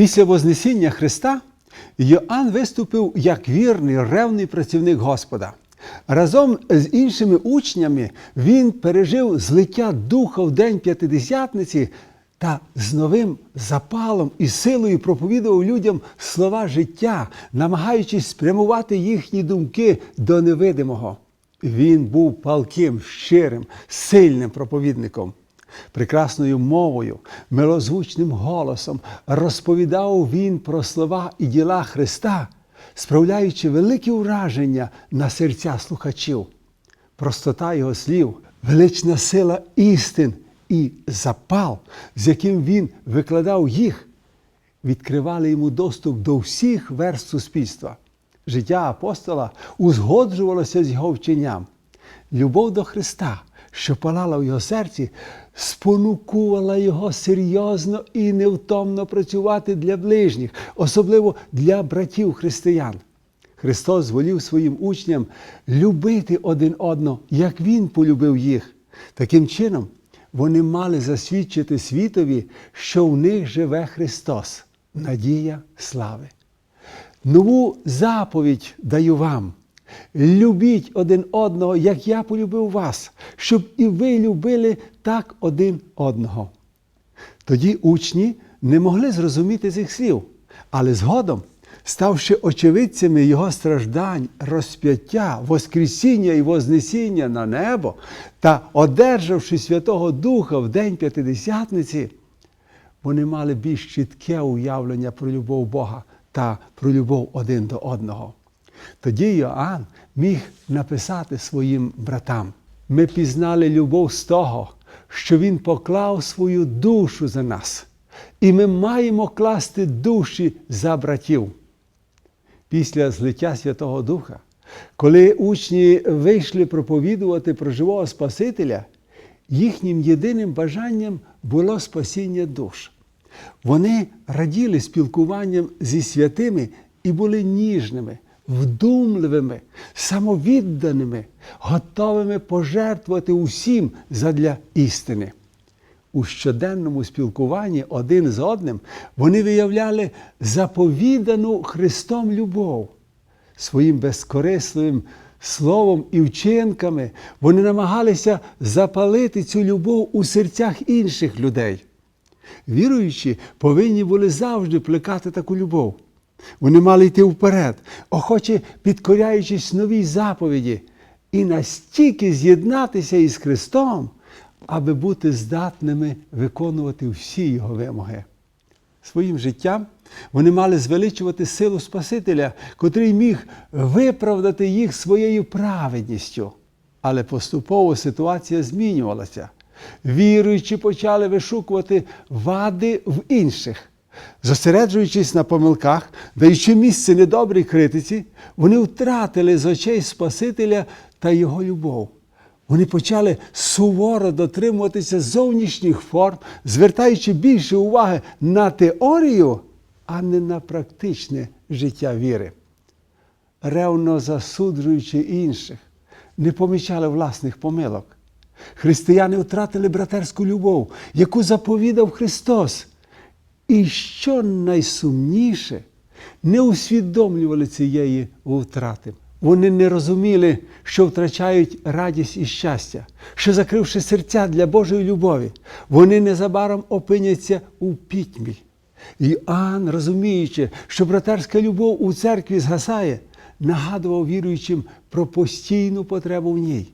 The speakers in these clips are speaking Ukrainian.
Після Вознесіння Христа Йоанн виступив як вірний, ревний працівник Господа. Разом з іншими учнями він пережив злиття духа в день п'ятидесятниці та з новим запалом і силою проповідував людям слова життя, намагаючись спрямувати їхні думки до невидимого. Він був палким, щирим, сильним проповідником. Прекрасною мовою, милозвучним голосом розповідав він про слова і діла Христа, справляючи велике враження на серця слухачів. Простота його слів, велична сила істин і запал, з яким він викладав їх, відкривали йому доступ до всіх верст суспільства. Життя апостола узгоджувалося з його вченням. Любов до Христа, що палала в його серці, спонукувала його серйозно і невтомно працювати для ближніх, особливо для братів християн. Христос зволів своїм учням любити один одного, як Він полюбив їх. Таким чином, вони мали засвідчити світові, що в них живе Христос, надія слави. Нову заповідь даю вам. Любіть один одного, як я полюбив вас, щоб і ви любили так один одного. Тоді учні не могли зрозуміти цих слів, але згодом, ставши очевидцями його страждань, розп'яття, Воскресіння і Вознесіння на небо та одержавши Святого Духа в день П'ятидесятниці, вони мали більш чітке уявлення про любов Бога та про любов один до одного. Тоді Йоанн міг написати своїм братам: ми пізнали любов з того, що Він поклав свою душу за нас, і ми маємо класти душі за братів. Після злиття Святого Духа, коли учні вийшли проповідувати про живого Спасителя, їхнім єдиним бажанням було спасіння душ. Вони раділи спілкуванням зі святими і були ніжними, вдумливими, самовідданими, готовими пожертвувати усім задля істини. У щоденному спілкуванні один з одним вони виявляли заповідану Христом любов. Своїм безкорисливим словом і вчинками вони намагалися запалити цю любов у серцях інших людей. Віруючі повинні були завжди плекати таку любов. Вони мали йти вперед, охоче підкоряючись новій заповіді, і настільки з'єднатися із Христом, аби бути здатними виконувати всі Його вимоги. Своїм життям вони мали звеличувати силу Спасителя, котрий міг виправдати їх своєю праведністю. Але поступово ситуація змінювалася. Віруючі почали вишукувати вади в інших. Зосереджуючись на помилках, даючи місце недобрій критиці, вони втратили з очей Спасителя та Його любов. Вони почали суворо дотримуватися зовнішніх форм, звертаючи більше уваги на теорію, а не на практичне життя віри. Ревно засуджуючи інших, не помічали власних помилок. Християни втратили братерську любов, яку заповідав Христос. І що найсумніше, не усвідомлювали цієї втрати. Вони не розуміли, що втрачають радість і щастя, що, закривши серця для Божої любові, вони незабаром опиняться у пітьмі. Іоанн, розуміючи, що братерська любов у церкві згасає, нагадував віруючим про постійну потребу в ній.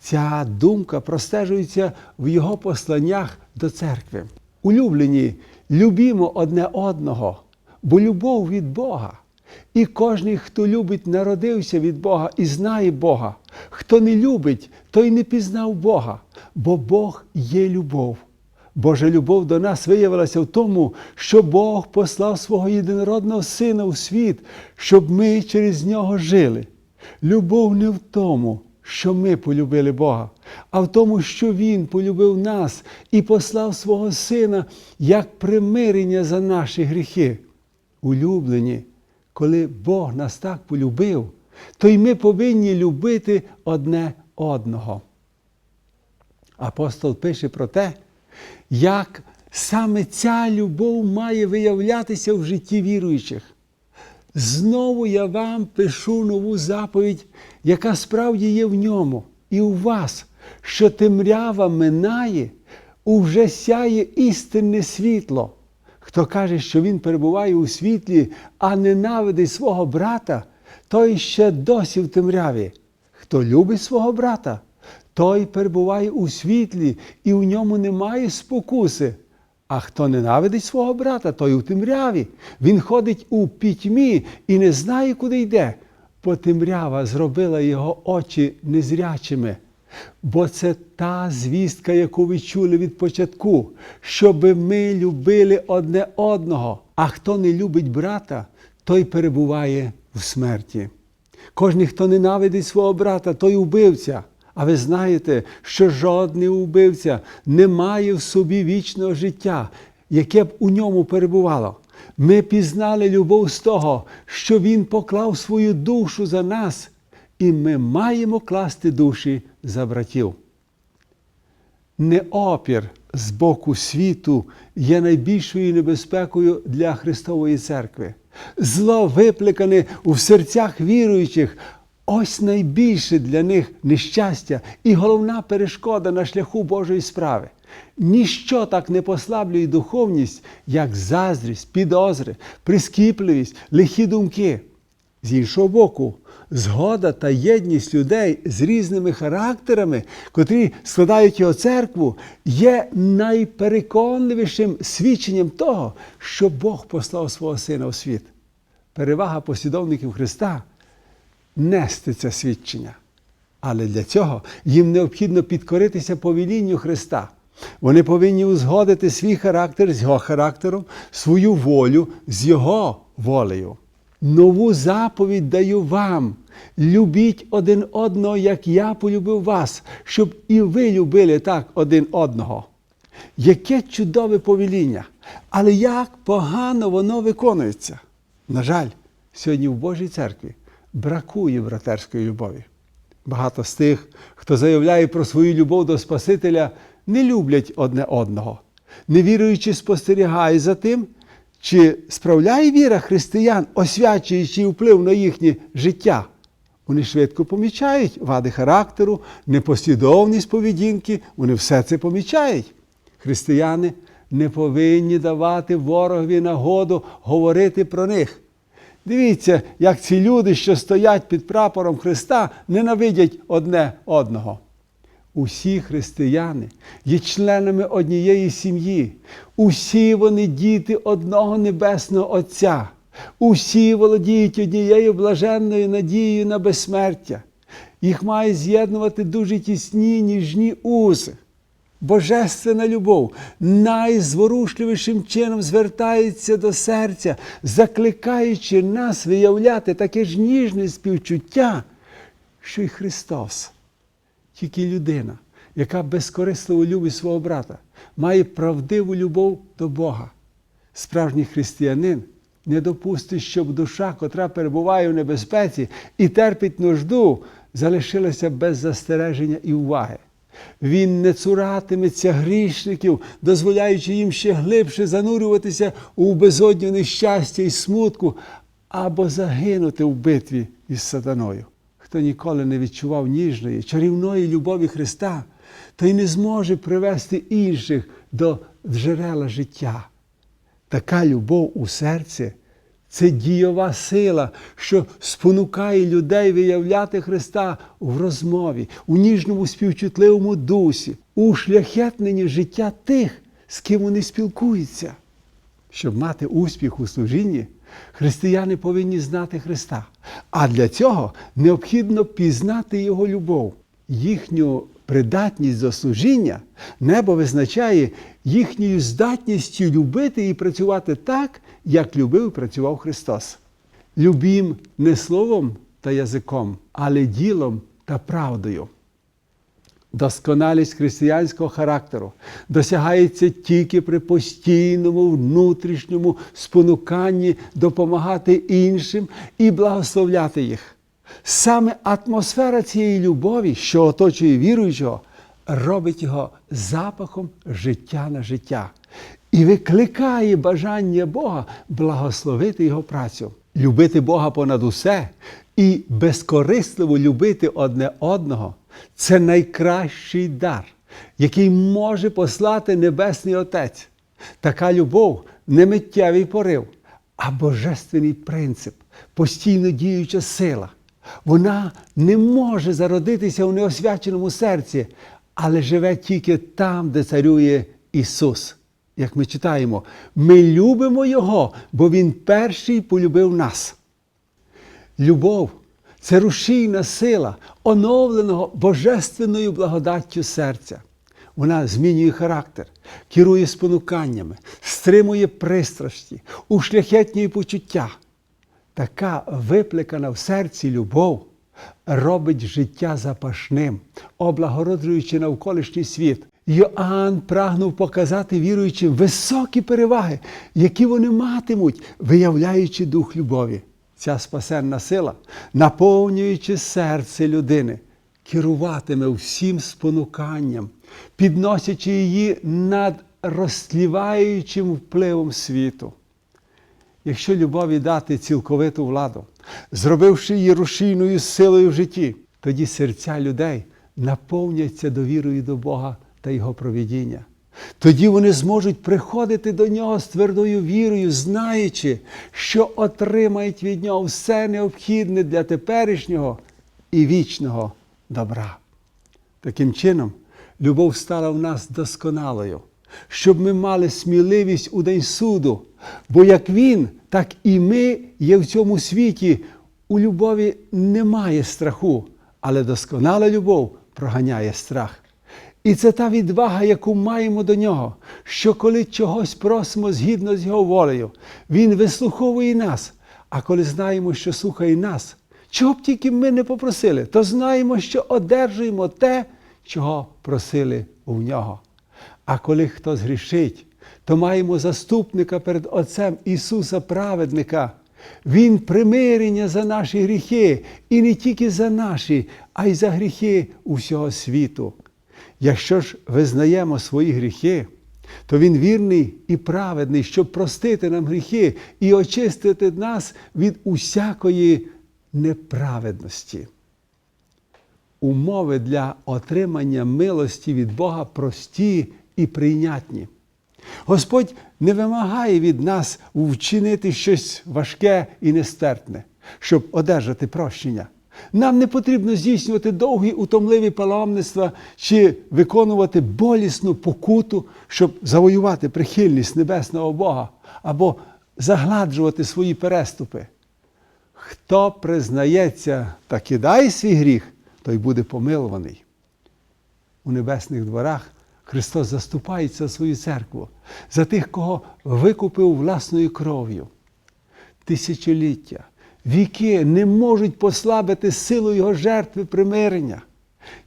Ця думка простежується в його посланнях до церкви. Улюблені, любімо одне одного, бо любов від Бога. І кожен, хто любить, народився від Бога і знає Бога. Хто не любить, той не пізнав Бога, бо Бог є любов. Божа любов до нас виявилася в тому, що Бог послав свого єдинородного Сина у світ, щоб ми через нього жили. Любов не в тому, що ми полюбили Бога, а в тому, що Він полюбив нас і послав свого Сина як примирення за наші гріхи. Улюблені, коли Бог нас так полюбив, то й ми повинні любити одне одного. Апостол пише про те, як Саме ця любов має виявлятися в житті віруючих. Знову я вам пишу нову заповідь, яка справді є в ньому і у вас, що темрява минає, уже сяє істинне світло. Хто каже, що він перебуває у світлі, а ненавидить свого брата, той ще досі в темряві. Хто любить свого брата, той перебуває у світлі, і в ньому немає спокуси. А хто ненавидить свого брата, той у темряві. Він ходить у пітьмі і не знає, куди йде, бо темрява зробила його очі незрячими. Бо це та звістка, яку ви чули від початку, щоби ми любили одне одного. А хто не любить брата, той перебуває в смерті. Кожний, хто ненавидить свого брата, той убивця. А ви знаєте, що жодний убивця не має в собі вічного життя, яке б у ньому перебувало. Ми пізнали любов з того, що Він поклав свою душу за нас, і ми маємо класти душі за братів. Не опір з боку світу є найбільшою небезпекою для Христової церкви. Зло випликане у серцях віруючих. Ось найбільше для них нещастя і головна перешкода на шляху Божої справи. Ніщо так не послаблює духовність, як заздрість, підозри, прискіпливість, лихі думки. З іншого боку, згода та єдність людей з різними характерами, котрі складають його церкву, є найпереконливішим свідченням того, що Бог послав свого Сина у світ. Перевага послідовників Христа нести це свідчення. Але для цього їм необхідно підкоритися повелінню Христа. Вони повинні узгодити свій характер з його характером, свою волю з Його волею. Нову заповідь даю вам. Любіть один одного, як я полюбив вас, щоб і ви любили так один одного. Яке чудове повеління! Але як погано воно виконується. На жаль, сьогодні в Божій церкві бракує братерської любові. Багато з тих, хто заявляє про свою любов до Спасителя, не люблять одне одного, невіруючи спостерігає за тим, чи справляє віра християн, освячуючи вплив на їхнє життя. Вони швидко помічають вади характеру, непослідовність поведінки, вони все це помічають. Християни не повинні давати ворогові нагоду говорити про них. Дивіться, як ці люди, що стоять під прапором Христа, ненавидять одне одного. Усі християни є членами однієї сім'ї. Усі вони діти одного небесного Отця. Усі володіють однією блаженною надією на безсмертя. Їх має з'єднувати дуже тісні ніжні узи. Божественна любов найзворушливішим чином звертається до серця, закликаючи нас виявляти таке ж ніжне співчуття, що й Христос. Тільки людина, яка безкорисливо любить свого брата, має правдиву любов до Бога. Справжній християнин не допустить, щоб душа, котра перебуває в небезпеці і терпить нужду, залишилася без застереження і уваги. Він не цуратиметься грішників, дозволяючи їм ще глибше занурюватися у безодню нещастя і смутку або загинути в битві із сатаною. Хто ніколи не відчував ніжної, чарівної любові Христа, той не зможе привести інших до джерела життя. Така любов у серці це дієва сила, що спонукає людей виявляти Христа в розмові, у ніжному співчутливому дусі, у шляхетненні життя тих, з ким вони спілкуються. Щоб мати успіх у служінні, християни повинні знати Христа. А для цього необхідно пізнати Його любов, їхню придатність до служіння небо визначає їхньою здатністю любити і працювати так, як любив і працював Христос. Любім не словом та язиком, але ділом та правдою. Досконалість християнського характеру досягається тільки при постійному внутрішньому спонуканні допомагати іншим і благословляти їх. Саме атмосфера цієї любові, що оточує віруючого, робить його запахом життя на життя. і викликає бажання Бога благословити його працю, любити Бога понад усе і безкорисливо любити одне одного це найкращий дар, який може послати Небесний Отець. Така любов не миттєвий порив, а божественний принцип, постійно діюча сила. Вона не може зародитися у неосвяченому серці, але живе тільки там, де царює Ісус. Як ми читаємо, ми любимо Його, бо Він перший полюбив нас. Любов це рушійна сила, оновленого божественною благодаттю серця. Вона змінює характер, керує спонуканнями, стримує пристрасті, ушляхетнює почуття. Така випликана в серці любов робить життя запашним, облагороджуючи навколишній світ. Йоанн прагнув показати віруючим високі переваги, які вони матимуть, виявляючи дух любові. Ця спасенна сила, наповнюючи серце людини, керуватиме всім спонуканням, підносячи її над розсліваючим впливом світу. Якщо любові дати цілковиту владу, зробивши її рушійною силою в житті, тоді серця людей наповняться довірою до Бога та Його провідіння. Тоді вони зможуть приходити до нього з твердою вірою, знаючи, що отримають від нього все необхідне для теперішнього і вічного добра. Таким чином, любов стала в нас досконалою, щоб ми мали сміливість у день суду, бо як Він, так і ми є в цьому світі. У любові немає страху, але досконала любов проганяє страх. І це та відвага, яку маємо до нього, що коли чогось просимо згідно з його волею, Він вислуховує нас. А коли знаємо, що слухає нас, чого б тільки ми не попросили, то знаємо, що одержуємо те, чого просили у нього. А коли хто згрішить, то маємо заступника перед Отцем Ісуса Праведника. Він примирення за наші гріхи, і не тільки за наші, а й за гріхи усього світу. Якщо ж визнаємо свої гріхи, то Він вірний і праведний, щоб простити нам гріхи і очистити нас від усякої неправедності. Умови для отримання милості від Бога прості і прийнятні. Господь не вимагає від нас вчинити щось важке і нестерпне, щоб одержати прощення. Нам не потрібно здійснювати довгі утомливі паломництва чи виконувати болісну покуту, щоб завоювати прихильність небесного Бога або загладжувати свої переступи. Хто признається та кидає свій гріх, той буде помилуваний. У небесних дворах Христос заступається за свою церкву, за тих, кого викупив власною кров'ю. Тисячоліття, віки не можуть послабити силу Його жертви примирення.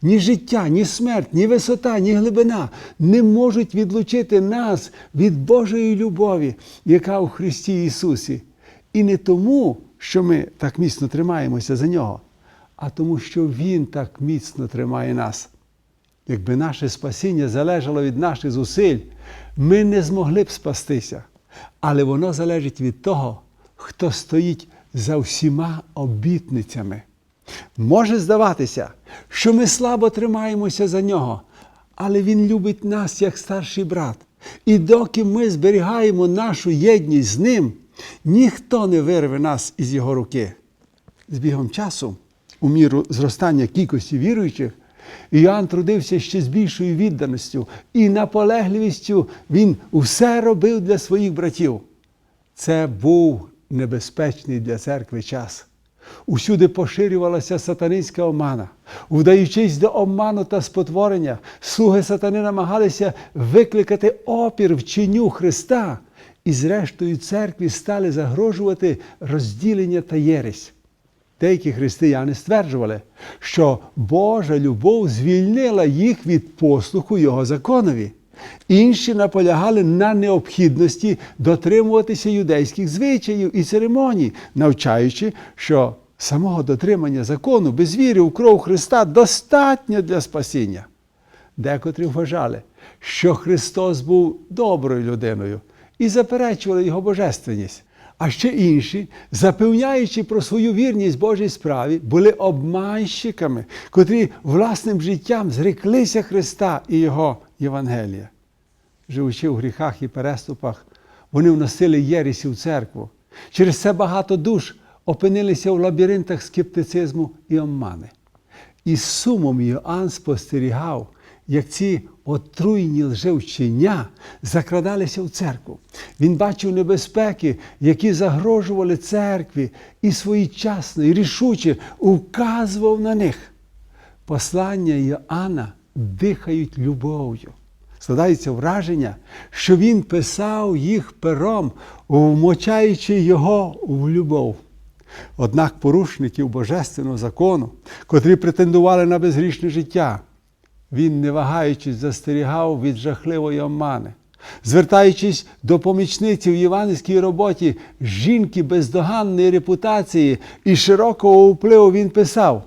Ні життя, ні смерть, ні висота, ні глибина не можуть відлучити нас від Божої любові, яка у Христі Ісусі. І не тому, що ми так міцно тримаємося за Нього, а тому, що Він так міцно тримає нас. Якби наше спасіння залежало від наших зусиль, ми не змогли б спастися. Але воно залежить від того, хто стоїть за всіма обітницями. Може здаватися, що ми слабо тримаємося за нього, але Він любить нас як старший брат. І доки ми зберігаємо нашу єдність з ним, ніхто не вирве нас із його руки. З бігом часу, у міру зростання кількості віруючих, Іоанн трудився ще з більшою відданістю і наполегливістю він усе робив для своїх братів. Це був небезпечний для церкви час. Усюди поширювалася сатанинська омана. Вдаючись до обману та спотворення, слуги сатани намагалися викликати опір вченню Христа, і, зрештою, церкві стали загрожувати розділення та єресь. Деякі християни стверджували, що Божа любов звільнила їх від послуху Його законові. Інші наполягали на необхідності дотримуватися юдейських звичаїв і церемоній, навчаючи, що самого дотримання закону без віри у кров Христа достатньо для спасіння. Декотрі вважали, що Христос був доброю людиною і заперечували його божественність. А ще інші, запевняючи про свою вірність Божій справі, були обманщиками, котрі власним життям зреклися Христа і Його Євангелія. Живучи в гріхах і переступах, вони вносили єресі в церкву. Через це багато душ опинилися в лабіринтах скептицизму і обмани. І сумом Йоанн спостерігав, як ці отруйні лжевчення закрадалися в церкву. Він бачив небезпеки, які загрожували церкві, і своєчасно і рішуче указував на них. Послання Йоанна дихають любов'ю. Складається враження, що він писав їх пером, вмочаючи його в любов. Однак порушників божественного закону, котрі претендували на безгрішне життя, він, не вагаючись, застерігав від жахливої омани. Звертаючись до помічниці в євангельській роботі жінки бездоганної репутації і широкого впливу, він писав: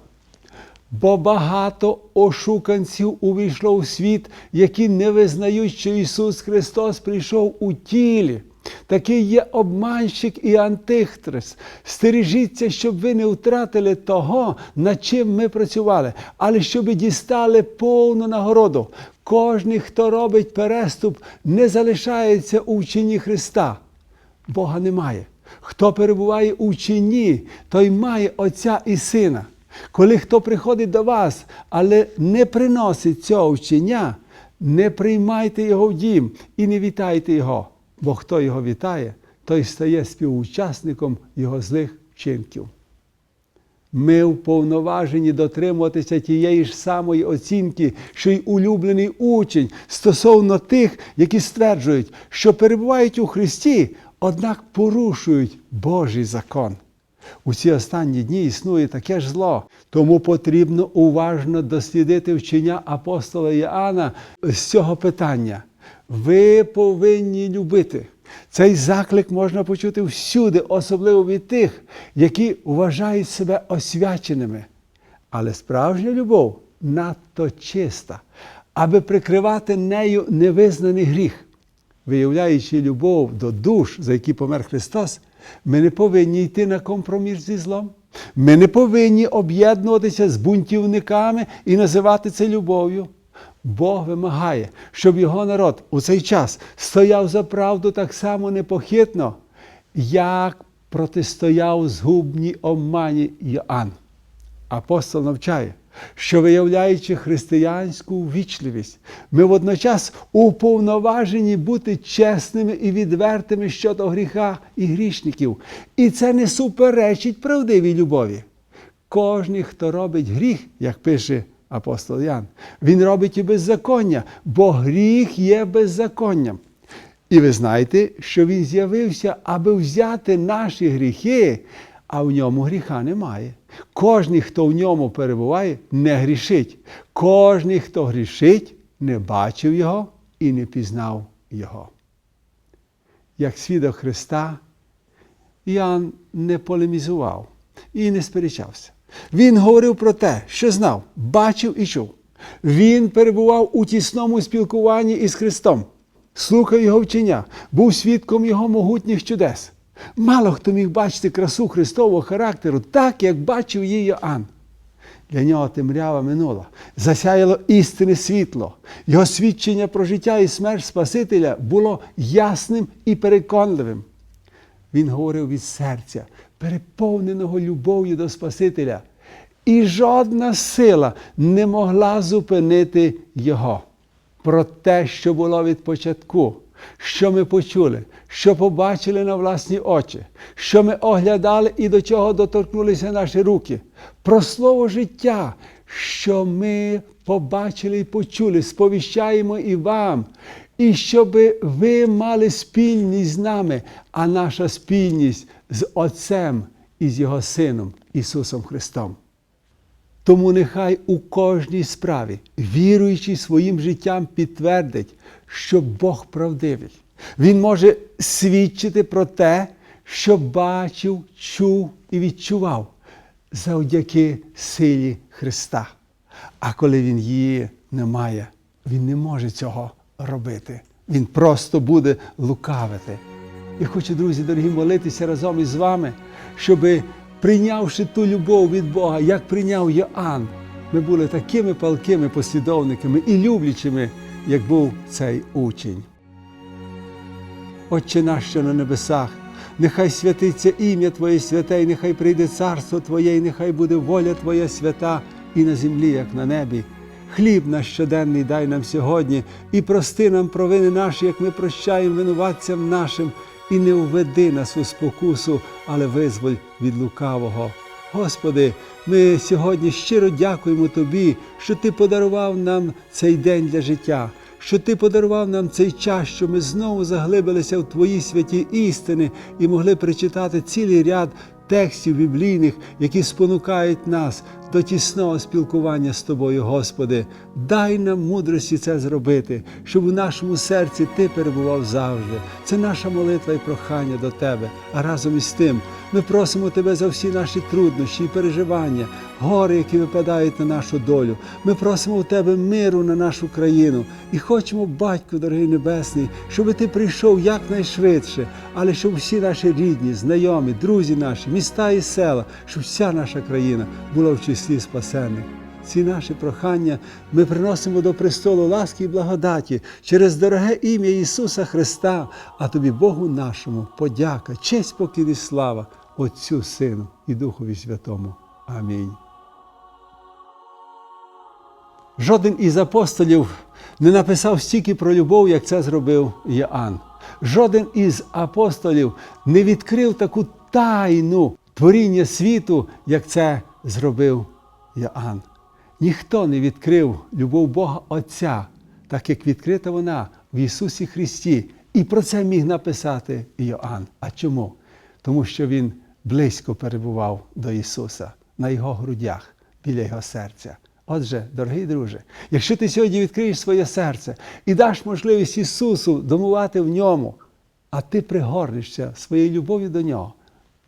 бо багато ошуканців увійшло у світ, які не визнають, що Ісус Христос прийшов у тілі. Такий є обманщик і антихрист. Стережіться, щоб ви не втратили того, над чим ми працювали, але щоб дістали повну нагороду. Кожний, хто робить переступ, не залишається у вченні Христа. Бога немає. Хто перебуває у вченні, той має Отця і Сина. Коли хто приходить до вас, але не приносить цього вчення, не приймайте його в дім і не вітайте його. Бо хто його вітає, той стає співучасником його злих вчинків. Ми вповноважені дотримуватися тієї ж самої оцінки, що й улюблений учень стосовно тих, які стверджують, що перебувають у Христі, однак порушують Божий закон. У ці останні дні існує таке ж зло, тому потрібно уважно дослідити вчення апостола Іоанна з цього питання. Ви повинні любити. Цей заклик можна почути всюди, особливо від тих, які вважають себе освяченими. Але справжня любов надто чиста, аби прикривати нею невизнаний гріх. Виявляючи любов до душ, за які помер Христос, ми не повинні йти на компроміс зі злом. Ми не повинні об'єднуватися з бунтівниками і називати це любов'ю. Бог вимагає, щоб його народ у цей час стояв за правду так само непохитно, як протистояв згубній обмані Йоанн. Апостол навчає, що виявляючи християнську ввічливість, ми водночас уповноважені бути чесними і відвертими щодо гріха і грішників. І це не суперечить правдивій любові. Кожний, хто робить гріх, як пише апостол Ян, він робить і беззаконня, бо гріх є беззаконням. І ви знаєте, що він з'явився, аби взяти наші гріхи, а в ньому гріха немає. Кожний, хто в ньому перебуває, не грішить. Кожний, хто грішить, не бачив його і не пізнав його. Як свідок Христа, Іоанн не полемізував і не сперечався. Він говорив про те, що знав, бачив і чув. Він перебував у тісному спілкуванні із Христом, слухав Його вчення, був свідком Його могутніх чудес. Мало хто міг бачити красу Христового характеру так, як бачив її Йоанн. Для нього темрява минула, засяяло істинне світло. Його свідчення про життя і смерть Спасителя було ясним і переконливим. Він говорив від серця, переповненого любов'ю до Спасителя. І жодна сила не могла зупинити його. Про те, що було від початку, що ми почули, що побачили на власні очі, що ми оглядали і до чого доторкнулися наші руки, про слово життя, що ми побачили і почули, сповіщаємо і вам, і щоб ви мали спільність з нами, а наша спільність з Отцем і з Його Сином Ісусом Христом. Тому нехай у кожній справі, віруючи своїм життям, підтвердить, що Бог правдивий. Він може свідчити про те, що бачив, чув і відчував завдяки силі Христа. А коли Він її не має, Він не може цього робити. Він просто буде лукавити. Я хочу, друзі, дорогі, молитися разом із вами, щоб, прийнявши ту любов від Бога, як прийняв Йоанн, ми були такими палкими послідовниками і люблячими, як був цей учень. Отче наш, що на небесах, нехай святиться ім'я Твоє святе, і нехай прийде царство Твоє, і нехай буде воля Твоя свята і на землі, як на небі. Хліб наш щоденний дай нам сьогодні, і прости нам провини наші, як ми прощаємо винуватцям нашим, і не введи нас у спокусу, але визволь від лукавого. Господи, ми сьогодні щиро дякуємо Тобі, що Ти подарував нам цей день для життя, що Ти подарував нам цей час, що ми знову заглибилися в Твої святі істини і могли прочитати цілий ряд текстів біблійних, які спонукають нас до тісного спілкування з Тобою, Господи. Дай нам мудрості це зробити, щоб у нашому серці Ти перебував завжди. Це наша молитва і прохання до Тебе. А разом із тим ми просимо Тебе за всі наші труднощі і переживання, гори, які випадають на нашу долю. Ми просимо у Тебе миру на нашу країну і хочемо, Батько, дорогий Небесний, щоб Ти прийшов якнайшвидше, але щоб всі наші рідні, знайомі, друзі наші, міста і села, щоб вся наша країна була в числі спасених. Ці наші прохання ми приносимо до престолу ласки і благодаті через дороге ім'я Ісуса Христа, а тобі Богу нашому подяка, честь покір і слава Отцю Сину і Духові Святому. Амінь. Жоден із апостолів не написав стільки про любов, як це зробив Йоанн. Жоден із апостолів не відкрив таку тайну творіння світу, як це зробив Йоанн. Ніхто не відкрив любов Бога Отця, так як відкрита вона в Ісусі Христі. І про це міг написати Йоанн. А чому? Тому що він близько перебував до Ісуса на Його грудях, біля Його серця. Отже, дорогий друже, якщо ти сьогодні відкриєш своє серце і даш можливість Ісусу домувати в ньому, а ти пригорнешся своєю любов'ю до Нього,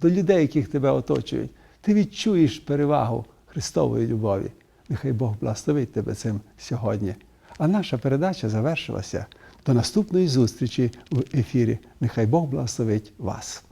до людей, яких тебе оточують, ти відчуєш перевагу Христової любові. Нехай Бог благословить тебе цим сьогодні. А наша передача завершилася. До наступної зустрічі в ефірі. Нехай Бог благословить вас.